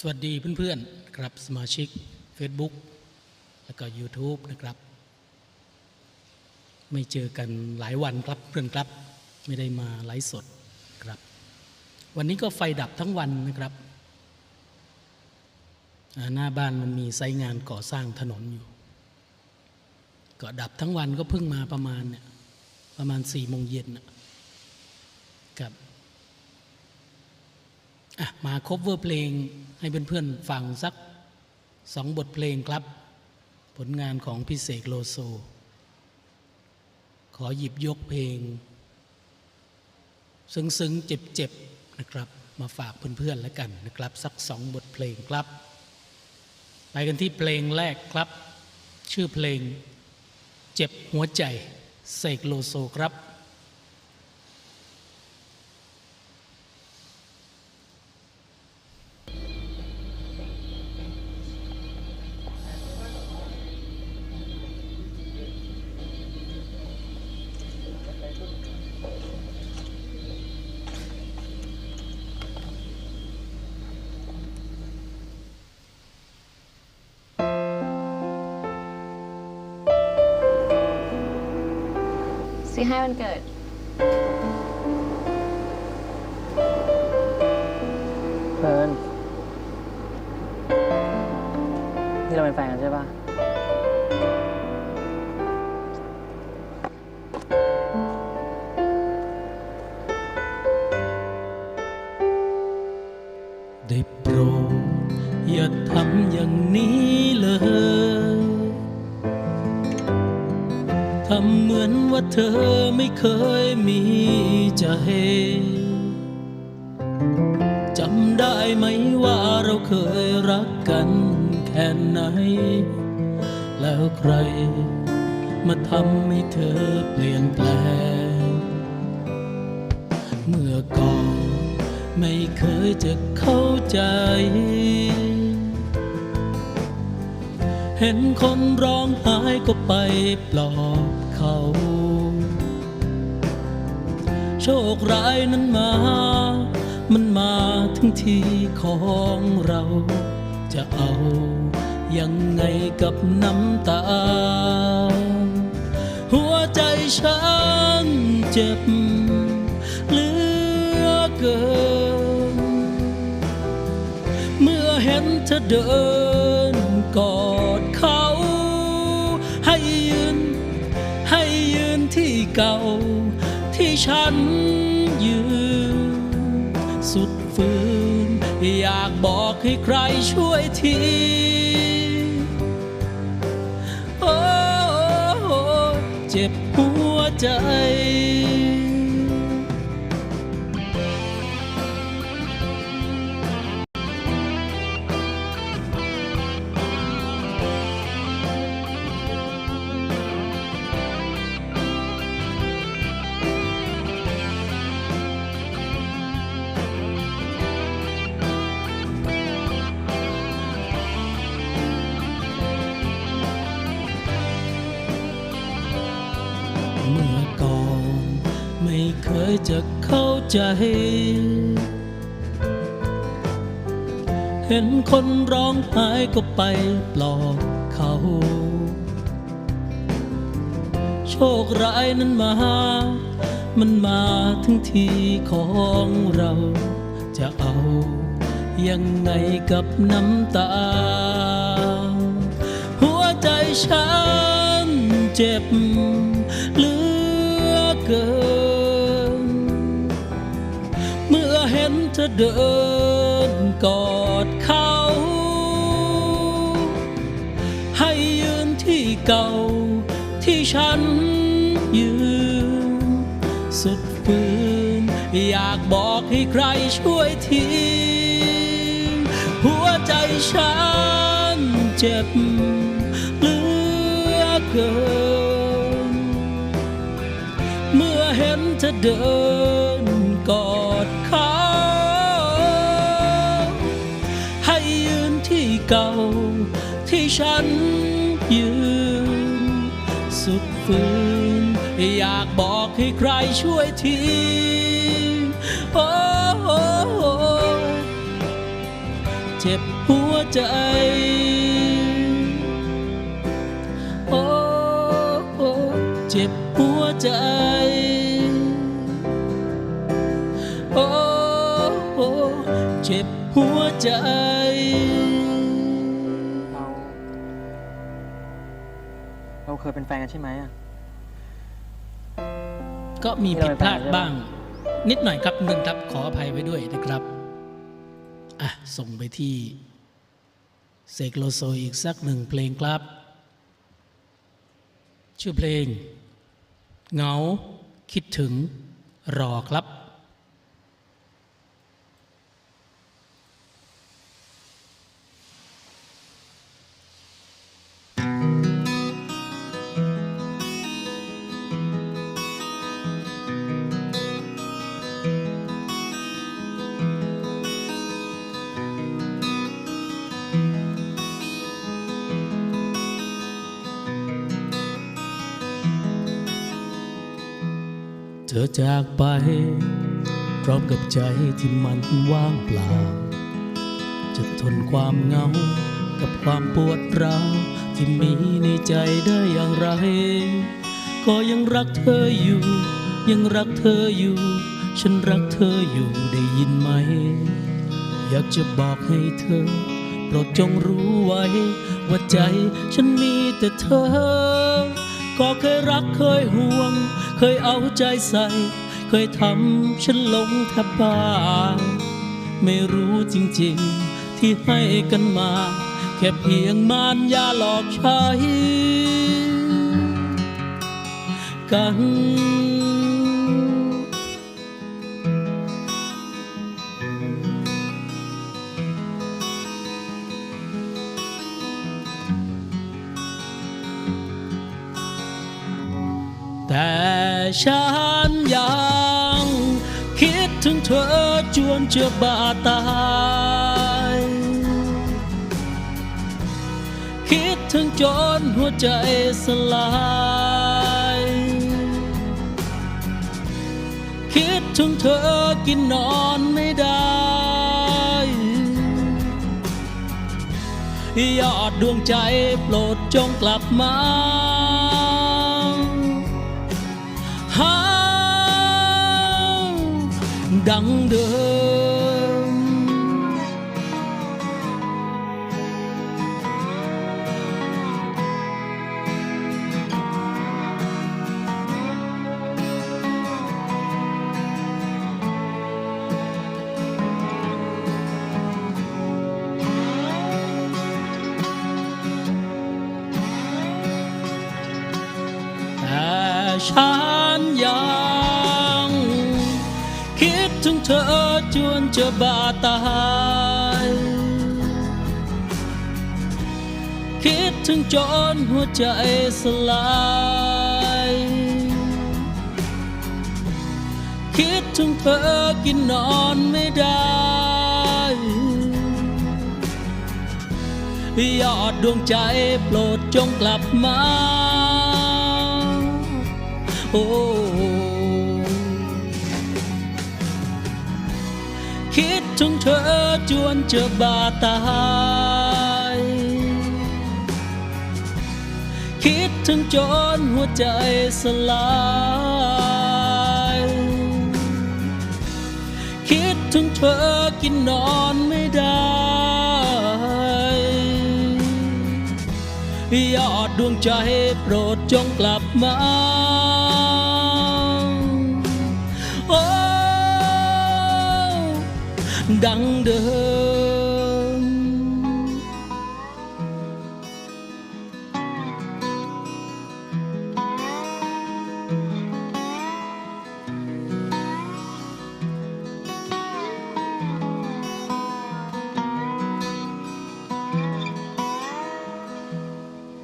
สวัสดีเพื่อนๆครับสมาชิก Facebook แล้วก็ YouTube นะครับ ไม่เจอกันหลายวันครับเพื่อนครับไม่ได้มาไลฟ์สดครับ วันนี้ก็ไฟดับทั้งวันนะครับ หน้าบ้านมันมีไซงานก่อสร้างถนนอยู่ ก็ดับทั้งวันก็เพิ่งมาประมาณเนี่ยประมาณสี่โมงเย็นนะครับ มาคบเวอร์เพลงให้เพื่อนๆฟังสักสองบทเพลงครับ ผลงานของพิเศษโลโซ ขอหยิบยกเพลง ซึ้งๆเจ็บๆนะครับ มาฝากเพื่อนๆแล้วกันนะครับ สักสองบทเพลงครับ ไปกันที่เพลงแรกครับ ชื่อเพลงเจ็บหัวใจเสกโลโซครับ ซื้อให้วันเกิด เพิร์นนี่เราเป็นแฟนกันใช่ปะได้โปรดอย่าทำอย่างนี้เลยำเหมือนว่าเธอไม่เคยมีใจจำได้ไหมว่าเราเคยรักกันแค่ไหน แล้วใคร มาทำให้เธอเปลี่ยนแปลง เมื่อก่อนไม่เคยจะเข้าใจเห็นคนร้องไห้ก็ไปปลอบ เขา โชคร้ายนั้นมา มันมาถึงที่ของเรา จะเอายังไงกับน้ำตา หัวใจฉันเจ็บเหลือเกิน เมื่อเห็นเธอเดินก่อด ที่เก่าที่ฉันยืนสุดฝืน อยากบอกให้ใครช่วยทีโอ้โอเจ็บหัวใจ ไม่เคยจะเข้าใจ เห็นคนร้องไห้ก็ไปปลอบเขา โชคร้ายนั้นมา มันมาถึงทีของเราจะเอา ยังไงกับน้ำตา หัวใจฉันเจ็บเหลือเกิน เดินกอดเขา ให้ยืนที่เก่าที่ฉันยืน สุดฝืน อยากบอกให้ใครช่วยทีหัวใจฉันเจ็บเหลือเกิน เมื่อเห็นเธอเดินกอด เก่า ที่ฉันยืน สุดฝืน อยากบอกให้ใครช่วยทีโอ้โอ้โอ้เจ็บหัวใจโอ้โอ้เจ็บหัวใจโอ้โอ้เจ็บหัวใจ ยเป็นแฟนกันใช่ไหมอะก็มีผิดพลาดบ้าง นิดหน่อยครับคุณผู้ชมครับขออภัยไว้ด้วยนะครับ อะ ส่งไปที่เสกโลโซอีกสักหนึ่งเพลงครับ ชื่อเพลง เหงาคิดถึงรอครับ ธอจากไป พร้อมกับใจที่มันว่างเปล่า จะทนความเหงา กับความปวดร้าวที่มีในใจได้อย่างไร ก็ยังรักเธออยู่ ยังรักเธออยู่ ฉันรักเธออยู่ได้ยินไหม อยากจะบอกให้เธอ โปรดจงรู้ไว้ ว่าใจฉันมีแต่เธอ ก็เคยรักเคยห่วง เคยเอาใจใส่ เคยทำฉันหลงแทบบ้าไม่รู้จริงๆที่ให้กันมา แค่เพียงมารยาหลอกใช้กัน ฉันยังคิดถึงเธอจวนจะบาดตาย คิดถึงจนหัวใจสลาย คิดถึงเธอกินนอนไม่ได้ ยอดดวงใจโปรดจงกลับมา ดังเดิมแต่ฉันยังคิด ถึงเธอจวนจะบาดตายคิดถึงจนหัวใจสลายคิดถึงเธอกินนอนไม่ได้ ยอดดวงใจโปรดจงกลับมา โอ้ คิดถึงเธอจวนจะบาดตาย คิดถึงจนหัวใจสลาย คิดถึงเธอกินนอนไม่ได้ ยอดดวงใจโปรดจงกลับมา ดังเดิม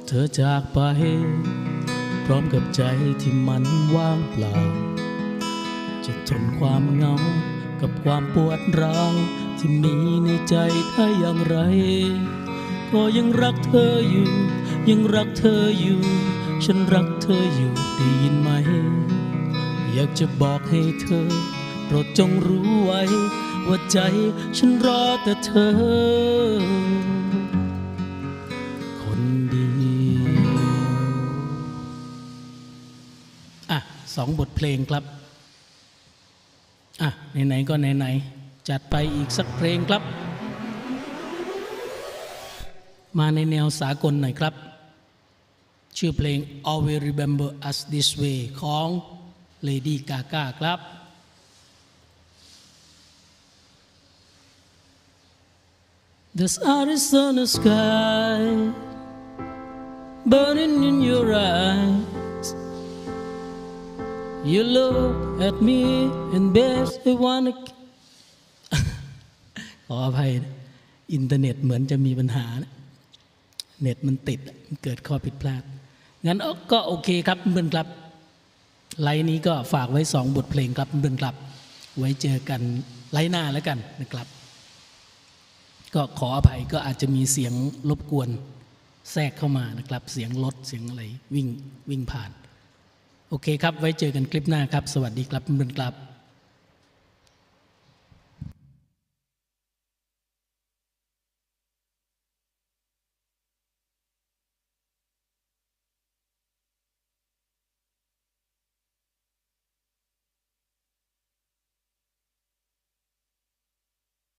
เธอจากไป พร้อมกับใจที่มันว่างเปล่า จะทนความเหงา กับความปวดร้าวที่มีในใจได้อย่างไร ก็ยังรักเธออยู่ ยังรักเธออยู่ ฉันรักเธออยู่ได้ยินไหม อยากจะบอกให้เธอ โปรดจงรู้ไว้ ว่าใจฉันรอแต่เธอคนเดียวอะสองบทเพลงครับ อะไหนๆก็ไหนๆจัดไปอีกสักเพลงครับ มาในแนวสากลหน่อยครับ ชื่อเพลง Always Remember Us This Way ของ Lady Gaga ครับ The Arizona sky burning in your eyes. You look at me and best I wanna ขออภัยอินเทอร์เน็ตเหมือนจะมีปัญหา เน็ตมันติดมันเกิดข้อผิดพลาด งั้นก็โอเคครับเพื่อนครับ ไลน์นี้ก็ฝากไว้สองบทเพลงครับเพื่อนครับ ไว้เจอกันไลน์หน้าแล้วกันนะครับ ก็ขออภัยก็อาจจะมีเสียงรบกวน แทรกเข้ามานะครับ เสียงรถเสียงอะไรวิ่งวิ่งผ่าน โอเคครับ ไว้เจอกันคลิปหน้าครับ สวัสดีครับเพื่อนๆครับ